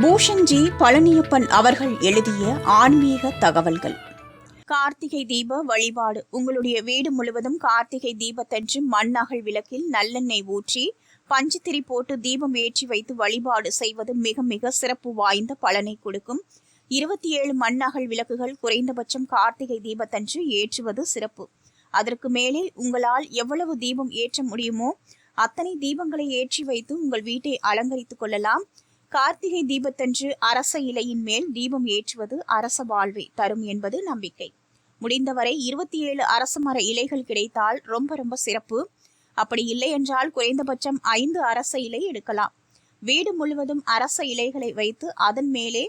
பூஷன்ஜி பழனியப்பன் அவர்கள் எழுதிய ஆன்மீக தகவல்கள். கார்த்திகை தீப வழிபாடு. உங்களுடைய வீடு முழுவதும் கார்த்திகை தீபத்தன்று மண் அகல் விளக்கில் நல்லெண்ணெய் ஊற்றி பஞ்சுத்திரி போட்டு தீபம் ஏற்றி வைத்து வழிபாடு செய்வது மிக மிக சிறப்பு வாய்ந்த பலனை கொடுக்கும். இருபத்தி ஏழு மண் அகல் விளக்குகள் குறைந்தபட்சம் கார்த்திகை தீபத்தன்று ஏற்றுவது சிறப்பு. அதற்கு மேலே உங்களால் எவ்வளவு தீபம் ஏற்ற முடியுமோ அத்தனை தீபங்களை ஏற்றி வைத்து உங்கள் வீட்டை அலங்கரித்துக் கொள்ளலாம். கார்த்திகை தீபத்தன்று அரச இலையின் மேல் தீபம் ஏற்றுவது அரச வாழ்வை தரும் என்பது நம்பிக்கை. முடிந்தவரை இருபத்தி ஏழு அரச மர இலைகள் கிடைத்தால் ரொம்ப ரொம்ப சிறப்பு. அப்படி இல்லை என்றால் குறைந்தபட்சம் ஐந்து அரச இலை எடுக்கலாம். வீடு முழுவதும் அரச இலைகளை வைத்து அதன் மேலே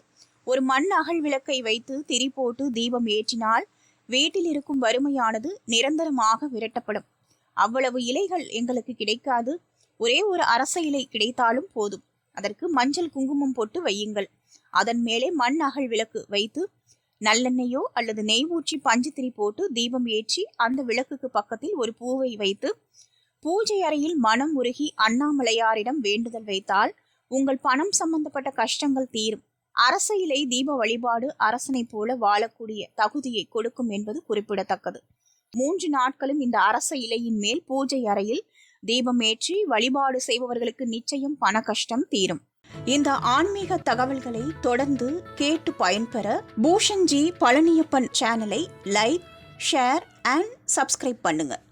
ஒரு மண் அகல் விளக்கை வைத்து திரி போட்டு தீபம் ஏற்றினால் வீட்டில் இருக்கும் வறுமையானது நிரந்தரமாக விரட்டப்படும். அவ்வளவு இலைகள் எங்களுக்கு கிடைக்காது. ஒரே ஒரு அரச இலை கிடைத்தாலும் போதும். அதற்கு மஞ்சள் குங்குமம் போட்டு வையுங்கள். அதன் மேலே மண் அகழ் விளக்கு வைத்து நல்லெண்ணெயோ அல்லது நெய் ஊற்றி பஞ்சுத்திரி போட்டு தீபம் ஏற்றி அந்த விளக்குக்கு பக்கத்தில் ஒரு பூவை வைத்து பூஜை அறையில் மனம் உருகி அண்ணாமலையாரிடம் வேண்டுதல் வைத்தால் உங்கள் பணம் சம்பந்தப்பட்ட கஷ்டங்கள் தீரும். அரச இலை தீப வழிபாடு அரசனைப் போல வாழக்கூடிய தகுதியை கொடுக்கும் என்பது குறிப்பிடத்தக்கது. மூன்று நாட்களும் இந்த அரச இலையின் மேல் பூஜை அறையில் தீபம் ஏற்றி வழிபாடு செய்பவர்களுக்கு நிச்சயம் பண கஷ்டம் தீரும். இந்த ஆன்மீக தகவல்களை தொடர்ந்து கேட்டு பயன்பெற பூஷன்ஜி பழனியப்பன் சேனலை லைக் ஷேர் அண்ட் சப்ஸ்கிரைப் பண்ணுங்கள்